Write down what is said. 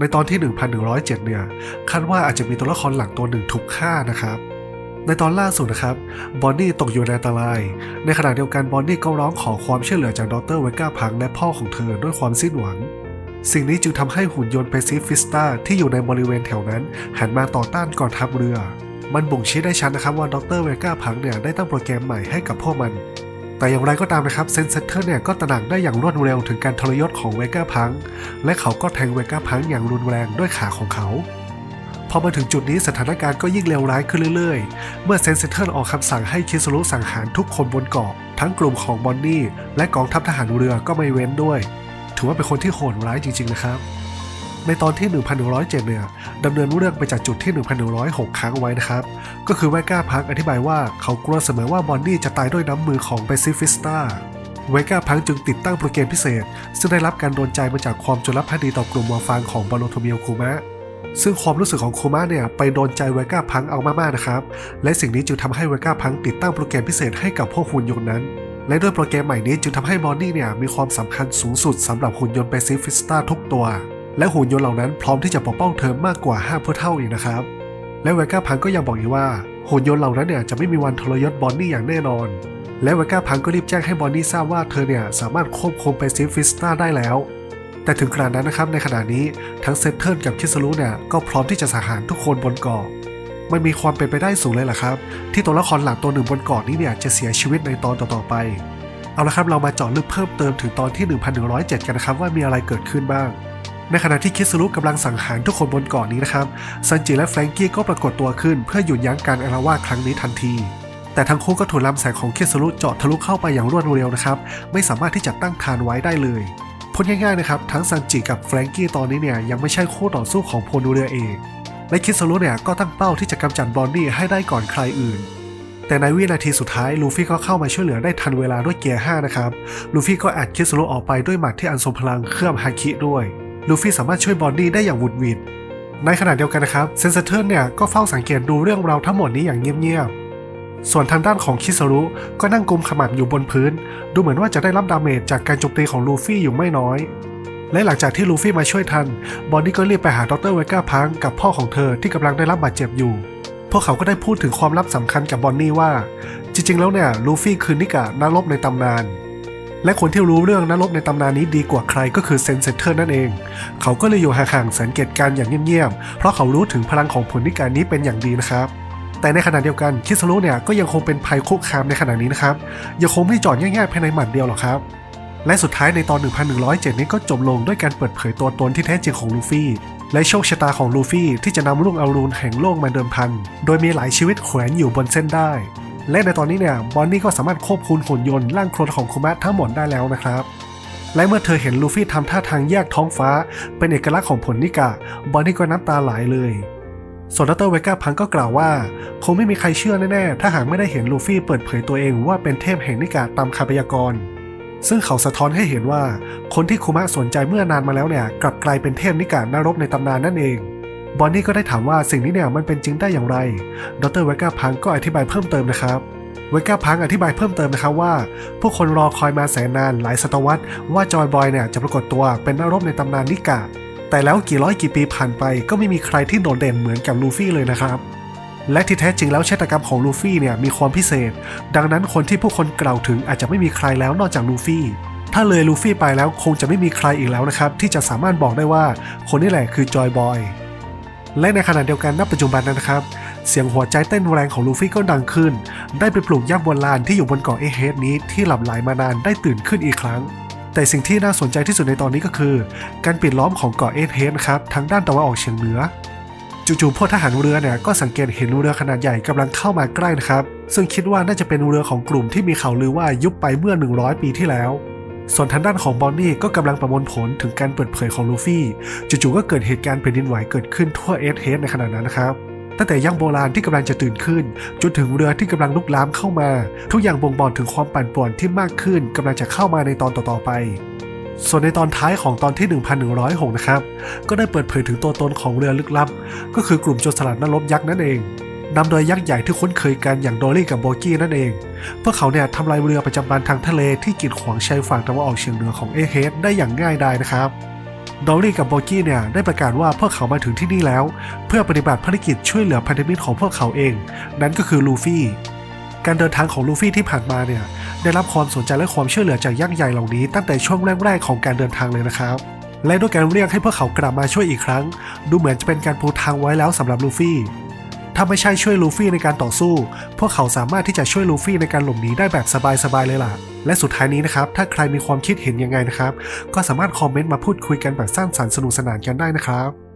ในตอนที่ 1107 เนี่ยคาดว่าอาจจะมีตัวละครหลักตัวหนึ่งถูกฆ่านะครับ ในตอนล่าสุดนะครับ บอนนี่ตกอยู่ในอันตราย ในขณะเดียวกันบอนนี่ก็ร้องขอความช่วยเหลือจากดรเวก้าพังและพ่อของเธอด้วยความสิ้นหวัง สิ่งนี้จึงทำให้หุ่นยนต์เปซิฟิสตาที่อยู่ในบริเวณแถวนั้น หันมาต่อต้านกองทัพเรือ มันบ่งชี้ได้ชัดนะครับว่าดรเวก้าพังเนี่ยได้ตั้งโปรแกรมใหม่ให้กับพวกมัน แต่อย่างไรก็ตามนะครับเซนเซเตอร์เนี่ยก็ตระหนักได้อย่างรวดเร็วถึงการทรยศของเวก้าพัง และเขาก็แทงเวก้าพังอย่างรุนแรงด้วยขาของเขาพอมาถึงจุดนี้สถานการณ์ก็ยิ่งเลวร้ายขึ้นเรื่อยๆ เมื่อเซนเซเตอร์ออกคำสั่งให้คิสรุสังหารทุกคนบนเกาะ ทั้งกลุ่มของบอนนี่ และกองทัพทหารเรือก็ไม่เว้นด้วย ถือว่าเป็นคนที่โหดร้ายจริงๆนะครับ ในตอนที่ 1107 เนี่ยดำเนินเรื่องไปจากจุดที่ 1106ครั้งไว้นะครับ ก็คือเวก้าพังอธิบายว่าเขากลัวเสมอว่าบอนนี่จะตายด้วยน้ำมือของเปซิฟิสตาเวก้าพังจึงติดตั้งโปรแกรมพิเศษ ซึ่งได้รับการโดนใจมาจากความจงรักภักดีต่อกลุ่มมอฟางของบาโลโทเมียลคูมะซึ่งความรู้สึกของคูมะเนี่ยไปโดนใจเวก้าพังเอามากๆนะครับ และสิ่งนี้จึงทำให้เวก้าพังติดตั้งโปรแกรมพิเศษให้กับพวกหุ่นยนต์นั้น และด้วยโปรแกรมใหม่นี้จึงทำให้บอนนี่เนี่ยมีความสำคัญสูงสุดสำหรับหุ่นยนต์เปซิฟิสตาทุกตัว และหุ่นยนต์เหล่านั้นพร้อมที่จะปกป้องเธอมากกว่า5เพื่อเท่าอีกนะครับ และเวก้าพังก็ยังบอกอีกว่าหุ่นยนต์เหล่านั้นเนี่ยจะไม่มีวันทรยศบอนนี่อย่างแน่นอน และเวก้าพังก็รีบแจ้งให้บอนนี่ทราบว่าเธอเนี่ยสามารถควบคุมเปซิฟิสตาได้แล้ว แต่ถึงขนาดนั้นนะครับในขณะนี้ทั้งเซตเทิลกับคิสรุเนี่ยก็พร้อมที่จะสังหารทุกคนบนเกาะมันมีความเป็นไปได้สูงเลยล่ะครับ ที่ตัวละครหลักตัวหนึ่งบนเกาะนี้เนี่ยจะเสียชีวิตในตอนต่อๆไป เอาละครับเรามาเจาะลึกเพิ่มเติมถึงตอนที่ 1107 กันนะครับว่ามีอะไรเกิดขึ้นบ้าง ในขณะที่คิสรุกำลังสังหารทุกคนบนเกาะนี้นะครับ ซันจิและแฟรงกี้ก็ปรากฏตัวขึ้นเพื่อหยุดยั้งการอาละวาดครั้งนี้ทันที แต่ทั้งคู่ก็ถูกลำแสงของคิสรุเจาะทะลุเข้าไปอย่างรวดเร็วนะครับ ไม่สามารถที่จะตั้งทานไว้ได้เลยพูดง่ายๆนะครับ ทั้งซันจิกับแฟรงกี้ตอนนี้เนี่ยยังไม่ใช่คู่ต่อสู้ของพลเรือเอกและคิสรุเนี่ยก็ตั้งเป้าที่จะกำจัดบอนนี่ให้ได้ก่อนใครอื่นแต่ในวินาทีสุดท้ายลูฟี่ก็เข้ามาช่วยเหลือได้ทันเวลาด้วยเกียร์ 5 นะครับ ลูฟี่ก็อัดคิสรุออกไปด้วยหมัดที่อันทรงพลังเคลือบฮาคิด้วย ลูฟี่สามารถช่วยบอนนี่ได้อย่างหวุดหวิดในขณะเดียวกันนะครับเซนเซเทอร์เนี่ยก็เฝ้าสังเกตดูเรื่องราวทั้งหมดนี้อย่างเงียบๆ ส่วนทางด้านของคิสรุก็นั่งกุมขมับอยู่บนพื้น ดูเหมือนว่าจะได้รับดาเมจจากการโจมตีของลูฟี่อยู่ไม่น้อย และหลังจากที่ลูฟี่มาช่วยทัน บอนนี่ก็รีบไปหาดรเวก้าพังกับพ่อของเธอที่กำลังได้รับบาดเจ็บอยู่ พวกเขาก็ได้พูดถึงความลับสำคัญกับบอนนี่ว่า จริงๆ แล้วเนี่ยลูฟี่คือนิกะนักรบในตำนาน และคนที่รู้เรื่องนักรบในตำนานนี้ดีกว่าใครก็คือเซนเซเตอร์นั่นเอง เขาก็เลยอยู่ห่างๆสังเกตการณ์อย่างเงียบๆ เพราะเขารู้ถึงพลังของผลนิการนี้เป็นอย่างดีนะครับ แต่ในขณะเดียวกันคิสรุเนี่ยก็ยังคงเป็นภัยคุกคามในขณะนี้นะครับ ยังคงไม่จอดง่ายๆภายในหมัดเดียวหรอกครับ และสุดท้ายในตอน 1107 นี้ก็จบลงด้วยการเปิดเผยตัวตนที่แท้จริงของลูฟี่ และโชคชะตาของลูฟี่ที่จะนำลูกอารูนแห่งโลกมาเดิมพัน โดยมีหลายชีวิตแขวนอยู่บนเส้นได้ และในตอนนี้เนี่ยบอนนี่ก็สามารถควบคุมหุ่นยนต์ร่างโครนของคุมะทั้งหมดได้แล้วนะครับและเมื่อเธอเห็นลูฟี่ทำท่าทางแยกท้องฟ้า เป็นเอกลักษณ์ของผลนิกะ บอนนี่ก็น้ำตาไหลเลย ส่วนดรเวก้าพังก็กล่าวว่า คงไม่มีใครเชื่อแน่ๆ ถ้าหากไม่ได้เห็นลูฟี่เปิดเผยตัวเองว่าเป็นเทพแห่งนิกะตามคำพยากรณ์ ซึ่งเขาสะท้อนให้เห็นว่า คนที่คุมะสนใจเมื่อนานมาแล้วเนี่ย กลับกลายเป็นเทพนิกานรบในตำนานนั่นเอง บอนนี่ก็ได้ถามว่าสิ่งนี้เนี่ยมันเป็นจริงได้อย่างไร ดรเวก้าพังก็อธิบายเพิ่มเติมนะครับ เวก้าพังอธิบายเพิ่มเติมนะครับว่า ผู้คนรอคอยมาแสนนานหลายศตวรรษว่าจอยบอยเนี่ยจะปรากฏตัวเป็นนักรบในตำนานนิกะ แต่แล้วกี่ร้อยกี่ปีผ่านไป ก็ไม่มีใครที่โดดเด่นเหมือนกับลูฟี่เลยนะครับและที่แท้จริงแล้วชะตากรรมของลูฟี่เนี่ยมีความพิเศษ ดังนั้นคนที่ผู้คนกล่าวถึงอาจจะไม่มีใครแล้วนอกจากลูฟี่ ถ้าเลยลูฟี่ไปแล้วคงจะไม่มีใครอีกแล้วนะครับ ที่จะสามารถบอกได้ว่าคนนี้แหละคือจอยบอย และในขณะเดียวกันณปัจจุบันนั้นนะครับ เสียงหัวใจเต้นแรงของลูฟี่ก็ดังขึ้น ได้ไปปลุกยักษ์โบราณที่อยู่บนเกาะเอเฮดนี้ที่หลับไหลมานานได้ตื่นขึ้นอีกครั้ง แต่สิ่งที่น่าสนใจที่สุดในตอนนี้ก็คือ การปิดล้อมของเกาะเอเฮดครับทางด้านตะวันออกเฉียงเหนือจู่ๆพวกทหารเรือเนี่ยก็สังเกตเห็นเรือขนาดใหญ่กำลังเข้ามาใกล้นะครับ ซึ่งคิดว่าน่าจะเป็นเรือของกลุ่มที่มีข่าวลือว่ายุบไปเมื่อ 100 ปีที่แล้ว ส่วนทางด้านของบอนนี่ก็กำลังประมวลผลถึงการเปิดเผยของลูฟี่ จู่ๆก็เกิดเหตุการณ์แผ่นดินไหวเกิดขึ้นทั่วเอสเฮดในขณะนั้นนะครับตั้งแต่ยักษ์โบราณที่กำลังจะตื่นขึ้น จนถึงเรือที่กำลังลุกลามเข้ามา ทุกอย่างบ่งบอกถึงความปั่นป่วนที่มากขึ้นกำลังจะเข้ามาในตอนต่อๆไป ส่วนในตอนท้ายของตอนที่ 1106 นะครับ ก็ได้เปิดเผยถึงตัวตนของเรือลึกลับ ก็คือกลุ่มโจรสลัดนรบยักษ์นั่นเอง นำโดยยักษ์ใหญ่ที่คุ้นเคยกันอย่างโดลี่กับโบกี้นั่นเอง พวกเขาเนี่ยทำลายเรือประจำบานทางทะเลที่กีดขวางชายฝั่งตะวันออกเฉียงเหนือของเอเฮดได้อย่างง่ายดายนะครับดอลลี่กับโบกี้เนี่ยได้ประกาศว่าพวกเขามาถึงที่นี่แล้ว เพื่อปฏิบัติภารกิจช่วยเหลือพันธมิตรของพวกเขาเอง นั่นก็คือลูฟี่การเดินทางของลูฟี่ที่ผ่านมาเนี่ยได้รับความสนใจและความช่วยเหลือจากยักษ์ใหญ่เหล่านี้ตั้งแต่ช่วงแรกๆของการเดินทางเลยนะครับ และด้วยการเรียกให้พวกเขากลับมาช่วยอีกครั้ง ดูเหมือนจะเป็นการปูทางไว้แล้วสำหรับลูฟี่ ถ้าไม่ใช่ช่วยลูฟี่ในการต่อสู้ พวกเขาสามารถที่จะช่วยลูฟี่ในการหลบหนีได้แบบสบายๆเลยล่ะ และสุดท้ายนี้นะครับ ถ้าใครมีความคิดเห็นยังไงนะครับ ก็สามารถคอมเมนต์มาพูดคุยกันแบบสร้างสรรค์สนุกสนานกันได้นะครับ